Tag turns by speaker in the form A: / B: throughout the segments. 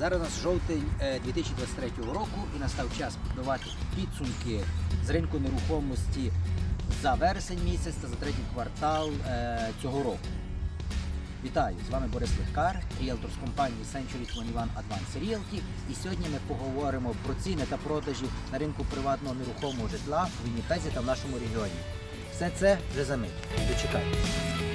A: Зараз у нас жовтень е, 2023 року і настав час підбивати підсумки з ринку нерухомості за вересень місяць та за третій квартал е, цього року. Вітаю! З вами Борис Легкар, ріелтор з компанії Century 21 Advance Realty. І сьогодні ми поговоримо про ціни та продажі на ринку приватного нерухомого житла в Вінніпезі та в нашому регіоні. Все це вже за мить. Дочекайтеся.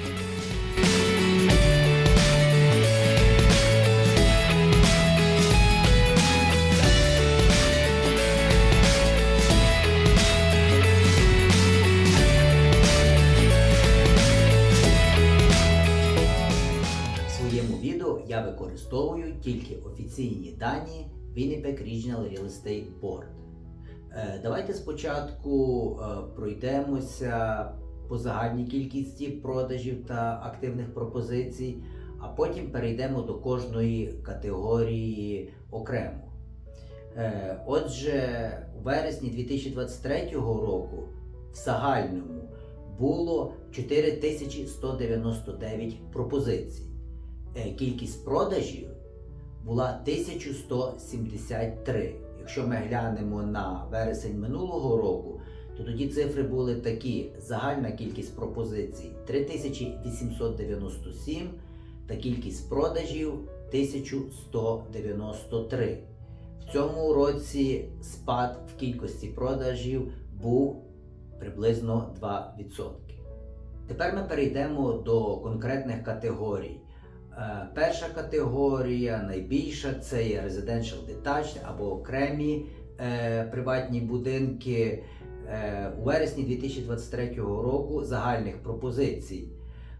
A: В своєму відео я використовую тільки офіційні дані Winnipeg Regional Real Estate Board. Е, Давайте спочатку е, пройдемося по загальній кількості продажів та активних пропозицій, а потім перейдемо до кожної категорії окремо. Е, Отже, у вересні 2023 року в загальному було 4199 пропозицій. Е, Кількість продажів була 1173. Якщо ми глянемо на вересень минулого року, то тоді цифри були такі: загальна кількість пропозицій 3897 та кількість продажів 1193. В цьому році спад в кількості продажів був приблизно 2%. Тепер ми перейдемо до конкретних категорій. Е, Перша категорія, найбільша, це є Residential Detached або окремі е, приватні будинки. Е, у вересні 2023 року загальних пропозицій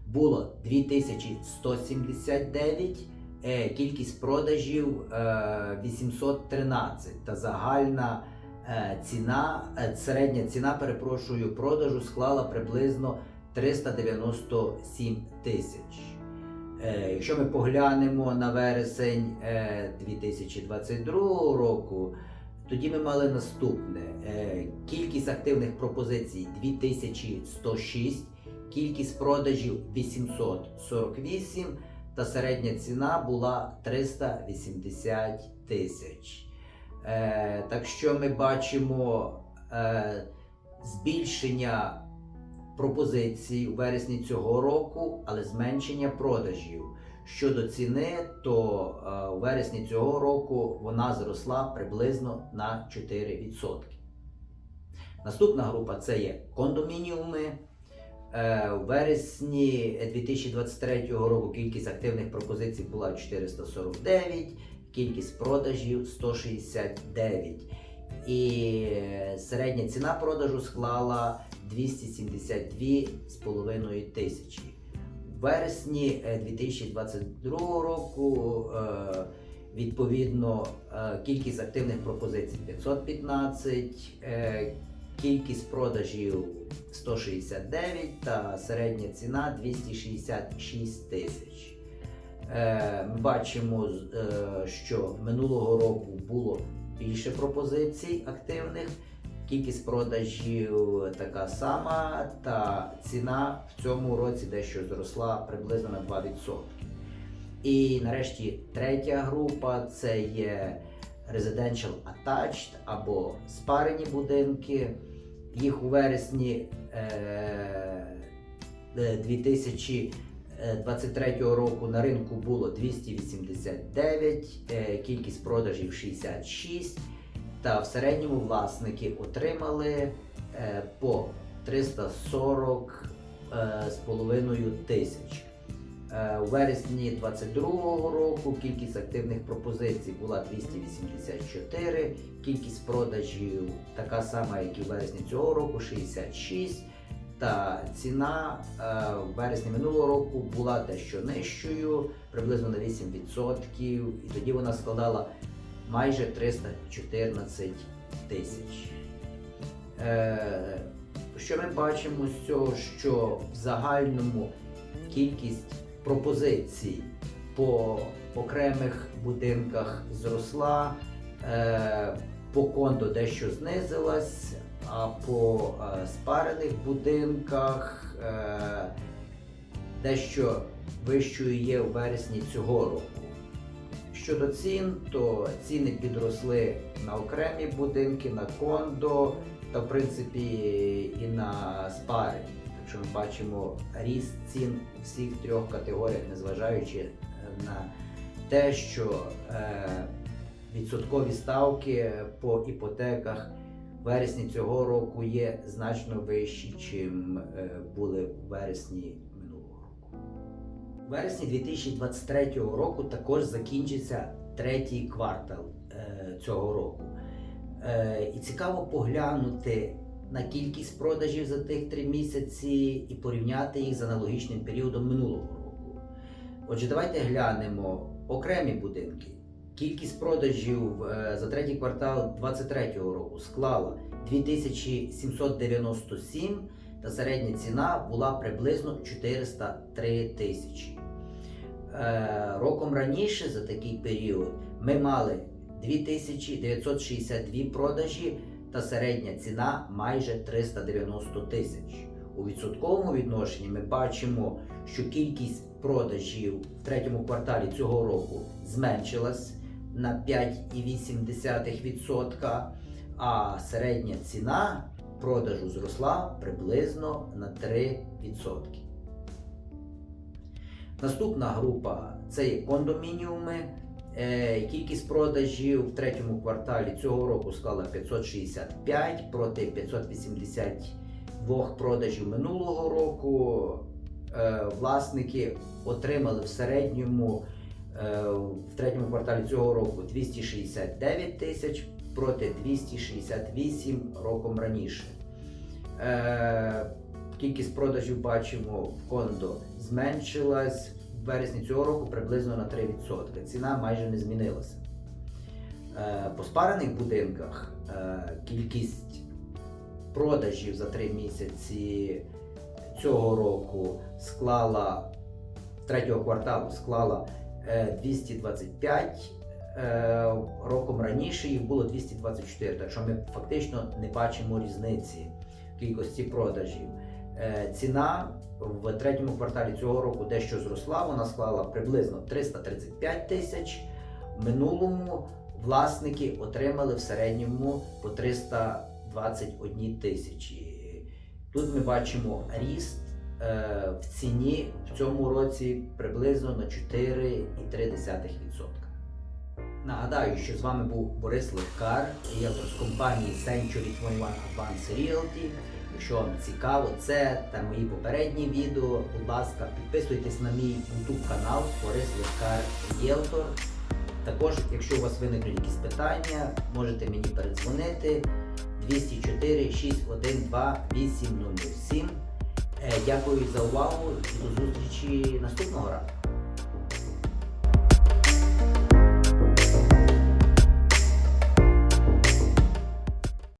A: було 2179, е, кількість продажів е, 813 та загальна е, ціна, е, середня ціна, перепрошую, продажу склала приблизно 397 тисяч. Е, Якщо ми поглянемо на вересень е, 2022 року, тоді ми мали наступне: Е, кількість активних пропозицій 2106, кількість продажів 848 та середня ціна була 380 тисяч. Е, Так що ми бачимо е, збільшення пропозицій у вересні цього року, але зменшення продажів. Щодо ціни, то е, у вересні цього року вона зросла приблизно на 4%. Наступна група це є кондомініуми. Е, У вересні 2023 року кількість активних пропозицій була 449, кількість продажів 169. І середня ціна продажу склала 272,5 тисячі. У вересні е, 2022 року е, відповідно е, кількість активних пропозицій 515, е, кількість продажів 169 та середня ціна 266 тисяч. Е, Ми бачимо, е, що минулого року було більше пропозицій активних, кількість продажів така сама, та ціна в цьому році дещо зросла приблизно на 2%. І нарешті третя група це є Residential Attached або спарені будинки. Їх у вересні е, е, 2023 року на ринку було 289, е, кількість продажів 66, та в середньому власники отримали е, по 340 е, з половиною тисяч. Е, У вересні 2022 року кількість активних пропозицій була 284, кількість продажів така сама, як і в вересні цього року 66. Та ціна е, в вересні минулого року була дещо нижчою, приблизно на 8%, і тоді вона складала майже 314 тисяч. Е, що ми бачимо з цього, що в загальному кількість пропозицій по окремих будинках зросла, е, по кондо дещо знизилась, а по е, спарених будинках дещо вищою є у вересні цього року. Щодо цін, то ціни підросли на окремі будинки, на кондо та в принципі і на спари. Якщо ми бачимо ріст цін всіх трьох категоріях, незважаючи е, на те, що е, відсоткові ставки по іпотеках в вересні цього року є значно вищі, чим е, були в вересні. Вересні 2023 року також закінчиться третій квартал е, цього року. Е, і цікаво поглянути на кількість продажів за тих три місяці і порівняти їх з аналогічним періодом минулого року. Отже, давайте глянемо окремі будинки. Кількість продажів е, за третій квартал 2023 року склала 2797 та середня ціна була приблизно 403 тисячі. Е, Роком раніше за такий період ми мали 2962 продажі та середня ціна майже 390 тисяч. У відсотковому відношенні ми бачимо, що кількість продажів в третьому кварталі цього року зменшилась на 5,8%, а середня ціна продажу зросла приблизно на 3%. Наступна група це є кондомініуми. Е, Кількість продажів в третьому кварталі цього року склала 565 проти 582 продажів минулого року. Е, Власники отримали в середньому е, в третьому кварталі цього року 269 тисяч проти 268 роком раніше. Кількість продажів бачимо в кондо зменшилась в вересні цього року приблизно на 3%. Ціна майже не змінилася. Е, По спарених будинках е, кількість продажів за 3 місяці цього року склала третього кварталу склала е, 225. е, Роком раніше їх було 224, так що ми фактично не бачимо різниці в кількості продажів. Е, Ціна в третьому кварталі цього року дещо зросла, вона склала приблизно 335 тисяч. В минулому власники отримали в середньому по 321 тисячі. Тут ми бачимо ріст е, в ціні в цьому році приблизно на 4,3%. Нагадаю, що з вами був Борис Левкар, ріелтор з компанії Century 21 Advanced Realty. Якщо вам цікаво це та мої попередні відео, будь ласка, підписуйтесь на мій YouTube канал Борис Левкар Ріелтор. Також, якщо у вас виникнуть якісь питання, можете мені передзвонити 204 612 807. Е, Дякую за увагу і до зустрічі наступного разу.